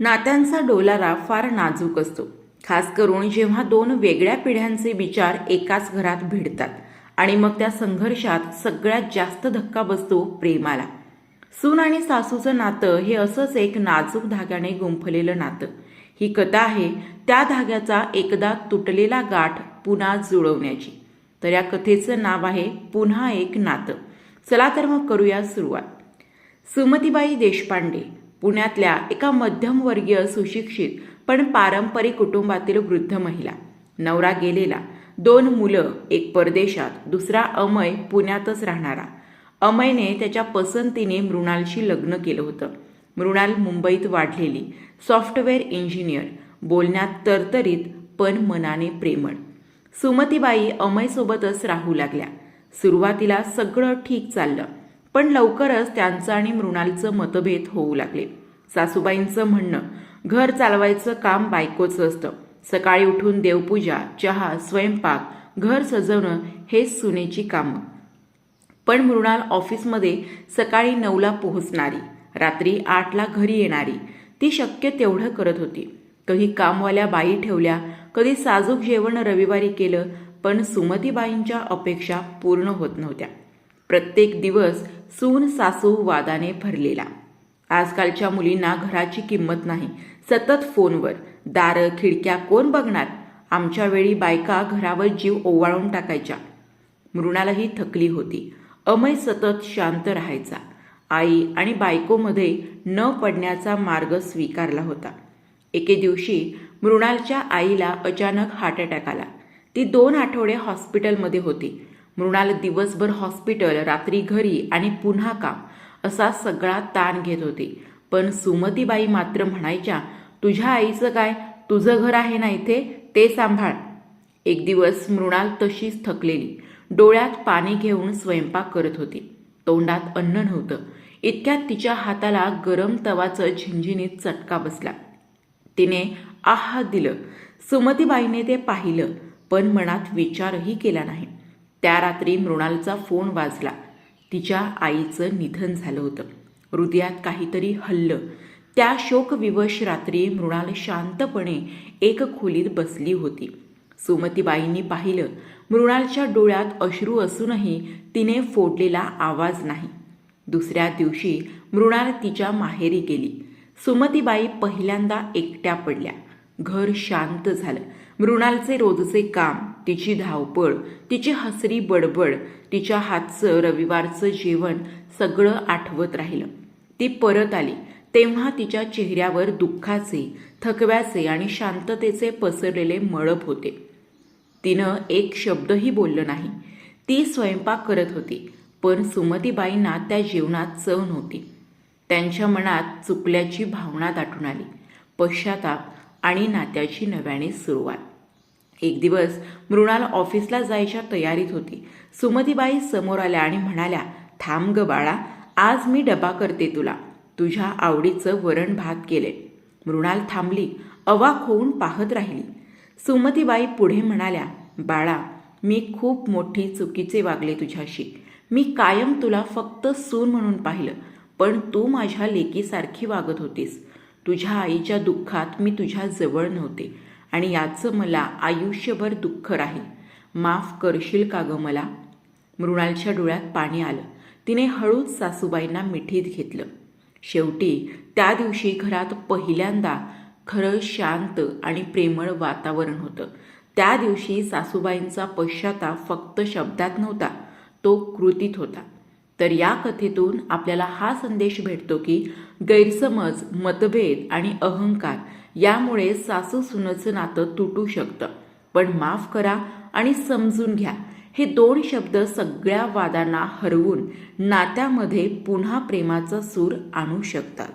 नात्यांचा डोलारा फार नाजूक असतो. खास करून जेव्हा दोन वेगळ्या पिढ्यांचे विचार एकाच घरात भिडतात आणि मग त्या संघर्षात सगळ्यात जास्त धक्का बसतो प्रेमाला. सून आणि सासूचं नातं हे असंच एक नाजूक धाग्याने गुंफलेलं नातं. ही कथा आहे त्या धाग्याचा एकदा तुटलेला गाठ पुन्हा जुळवण्याची. तर या कथेचं नाव आहे पुन्हा एक नातं. चला तर मग करूया सुरुवात. सुमतीबाई देशपांडे पुण्यातल्या एका मध्यमवर्गीय सुशिक्षित पण पारंपरिक कुटुंबातील वृद्ध महिला. नवरा गेलेला. दोन मुलं एक परदेशात दुसरा अमय पुण्यातच राहणारा. अमयने त्याच्या पसंतीने मृणालशी लग्न केलं होतं. मृणाल मुंबईत वाढलेली. Software engineer. बोलण्यात तरतरीत पण मनाने प्रेमळ. सुमतीबाई अमयसोबतच राहू लागल्या. सुरुवातीला सगळं ठीक चाललं. पण लवकरच त्यांचं आणि मृणालचं मतभेद होऊ लागले. सासूबाईंचं म्हणणं घर चालवायचं काम बायकोचं असतं. सकाळी उठून देवपूजा चहा स्वयंपाक घर सजवणं हेच सुनेची कामं. पण मृणाल ऑफिसमध्ये सकाळी नऊला पोहोचणारी रात्री आठला घरी येणारी ती शक्य तेवढं करत होती. कधी कामवाल्या बाई ठेवल्या कधी साजूक जेवण रविवारी केलं पण सुमतीबाईंच्या अपेक्षा पूर्ण होत नव्हत्या. प्रत्येक दिवस सून सासू वादाने भरलेला. आजकालच्या मुलींना घराची किंमत नाही सतत फोनवर. दारं खिडक्या कोण बघणार? आमच्या वेळी बायका घरावर जीव ओवाळून टाकायच्या. मृणालाही थकली होती. अमय सतत शांत राहायचा. आई आणि बायकोमध्ये न पडण्याचा मार्ग स्वीकारला होता. एके दिवशी मृणालच्या आईला अचानक हार्ट अटॅक आला. ती दोन आठवडे हॉस्पिटलमध्ये होती. मृणाल दिवसभर हॉस्पिटल रात्री घरी आणि पुन्हा काम असा सगळा ताण घेत होती. पण सुमतीबाई मात्र म्हणायच्या तुझ्या आईचं काय? तुझं घर आहे ना इथे? ते सांभाळ. एक दिवस मृणाल तशीच थकलेली. डोळ्यात पाणी घेऊन स्वयंपाक करत होती. तोंडात अन्न नव्हतं. इतक्यात तिच्या हाताला गरम तवाचं झिंझिनीत चटका बसला. तिने आहा दिलं. सुमतीबाईने ते पाहिलं पण मनात विचारही केला नाही. त्या रात्री मृणालचा फोन वाजला. तिच्या आईचं निधन झालं होतं. हृदयात काहीतरी हल्लं. त्या शोकविवश रात्री मृणाल शांतपणे एक खोलीत बसली होती. सुमतीबाईंनी पाहिलं मृणालच्या डोळ्यात अश्रू असूनही तिने फोडलेला आवाज नाही. दुसऱ्या दिवशी मृणाल तिच्या माहेरी गेली. सुमतीबाई पहिल्यांदा एकट्या पडल्या. घर शांत झालं. मृणालचे रोजचे काम तिची धावपळ तिची हसरी बडबड तिच्या हातचं रविवारचं जेवण सगळं आठवत राहिलं. ती परत आली. तेव्हा तिच्या चेहऱ्यावर दुःखाचे थकव्याचे आणि शांततेचे पसरलेले मळप होते. तिनं एक शब्दही बोललं नाही. ती स्वयंपाक करत होती पण सुमतीबाईंना त्या जेवणात चव नव्हती. त्यांच्या मनात चुकल्याची भावना दाटून आली. पश्चाताप आणि नात्याची नव्याने सुरुवात. एक दिवस मृणाल ऑफिसला जायच्या तयारीत होती. सुमतीबाई समोर आल्या आणि म्हणाल्या थांब ग बाळा आज मी डबा करते तुला. तुझ्या आवडीचं वरण भात केले. मृणाल थांबली अवाक होऊन पाहत राहिली. सुमतीबाई पुढे म्हणाल्या बाळा मी खूप मोठी चुकीचे वागले तुझ्याशी. मी कायम तुला फक्त सून म्हणून पाहिलं पण तू माझ्या लेकीसारखी वागत होतीस. तुझ्या आईच्या दुःखात मी तुझ्या जवळ नव्हते आणि याचं मला आयुष्यभर दुःख राहील. माफ करशील का गं मला? मृणालच्या डोळ्यात पाणी आलं. तिने हळूच सासूबाईंना मिठीत घेतलं. शेवटी त्या दिवशी घरात पहिल्यांदा खरं शांत आणि प्रेमळ वातावरण होतं. त्या दिवशी सासूबाईंचा पश्चाताप फक्त शब्दात नव्हता तो कृतीत होता. तर या कथेतून आपल्याला हा संदेश भेटतो की गैरसमज मतभेद आणि अहंकार यामुळे सासू सुनचं नातं तुटू शकतं. पण माफ करा आणि समजून घ्या. हे दोन शब्द सगळ्या वादांना हरवून नात्यामध्ये पुन्हा प्रेमाचा सूर आणू शकतात.